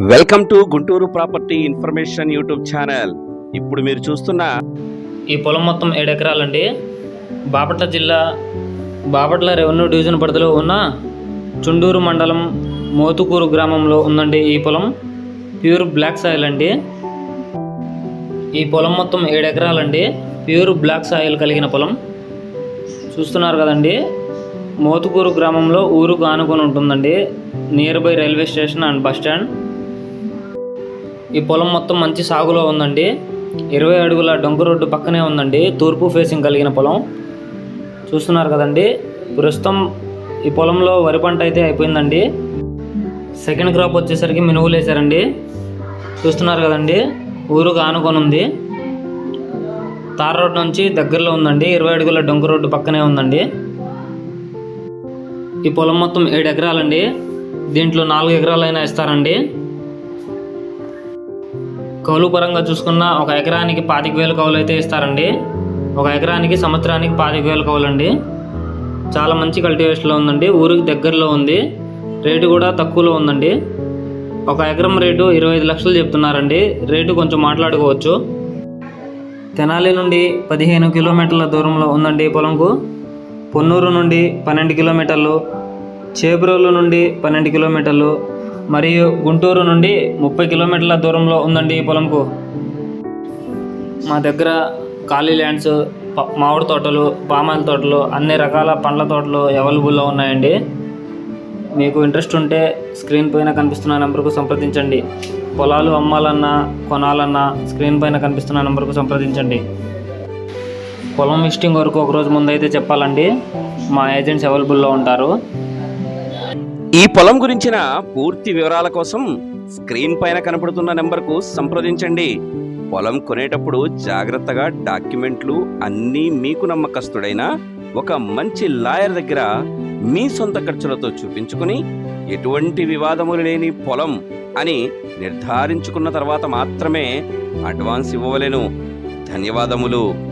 Welcome to Guntur property information YouTube channel. ఇప్పుడు మీరు చూస్తున్న ఈ పొలం మొత్తం ఏడు ఎకరాలండి. బాపట్ల జిల్లా బాపట్ల రెవెన్యూ డివిజన్ పరిధిలో ఉన్న చుండూరు మండలం మోతుకూరు గ్రామంలో ఉందండి ఈ పొలం. ప్యూర్ బ్లాక్ సాయిల్ అండి. ఈ పొలం మొత్తం ఏడు ఎకరాలండి. ప్యూర్ బ్లాక్ సాయిల్ కలిగిన పొలం. చూస్తున్నారు కదండి. మోతుకూరు గ్రామంలో ఊరు ఆనుకొని ఉంటుందండి. Near by railway station and bus stand ఈ పొలం మొత్తం మంచి సాగులో ఉందండి. ఇరవై అడుగుల డొంక రోడ్డు పక్కనే ఉందండి. తూర్పు ఫేసింగ్ కలిగిన పొలం. చూస్తున్నారు కదండి. ప్రస్తుతం ఈ పొలంలో వరి పంట అయితే అయిపోయిందండి. సెకండ్ క్రాప్ వచ్చేసరికి మినుగులు వేసారండి చూస్తున్నారు కదండి. ఊరు ఆనుకొని ఉంది. తార్ రోడ్ నుంచి దగ్గరలో ఉందండి. ఇరవై అడుగుల డొంక రోడ్డు పక్కనే ఉందండి. ఈ పొలం మొత్తం ఏడు ఎకరాలండి. దీంట్లో నాలుగు ఎకరాలైనా ఇస్తారండి. కౌలు పరంగా చూసుకున్న ఒక ఎకరానికి పాతిక వేలు కౌలు అయితే ఇస్తారండి. ఒక ఎకరానికి సంవత్సరానికి పాతిక వేలు కౌలు అండి చాలా మంచి కల్టివేషన్లో ఉందండి. ఊరికి దగ్గరలో ఉంది. రేటు కూడా తక్కువలో ఉందండి. ఒక ఎకరం రేటు ఇరవై ఐదు లక్షలు చెప్తున్నారండి. రేటు కొంచెం మాట్లాడుకోవచ్చు. తెనాలి నుండి పదిహేను కిలోమీటర్ల దూరంలో ఉందండి ఈ పొలంకు. పొన్నూరు నుండి పన్నెండు కిలోమీటర్లు చేబ్రోలు నుండి పన్నెండు కిలోమీటర్లు మరియు గుంటూరు నుండి ముప్పై కిలోమీటర్ల దూరంలో ఉందండి ఈ పొలంకు. మా దగ్గర ఖాళీ ల్యాండ్స్ మామిడి తోటలు పామాయిల తోటలు అన్ని రకాల పండ్ల తోటలు అవైలబుల్లో ఉన్నాయండి. మీకు ఇంట్రెస్ట్ ఉంటే స్క్రీన్ పైన కనిపిస్తున్న నెంబర్కు సంప్రదించండి. పొలాలు అమ్మాలన్నా కొనాలన్నా స్క్రీన్ పైన కనిపిస్తున్న నెంబర్కు సంప్రదించండి. పొలం విజిటింగ్ వరకు ఒక రోజు ముందైతే చెప్పాలండి. మా ఏజెంట్స్ అవైలబుల్లో ఉంటారు. ఈ పొలం గురించిన పూర్తి వివరాల కోసం స్క్రీన్ పైన కనపడుతున్న నెంబర్కు సంప్రదించండి. పొలం కొనేటప్పుడు జాగ్రత్తగా డాక్యుమెంట్లు అన్నీ మీకు నమ్మకస్తుడైన ఒక మంచి లాయర్ దగ్గర మీ సొంత ఖర్చులతో చూపించుకుని ఎటువంటి వివాదములు లేని పొలం అని నిర్ధారించుకున్న తర్వాత మాత్రమే అడ్వాన్స్ ఇవ్వవలేను. ధన్యవాదములు.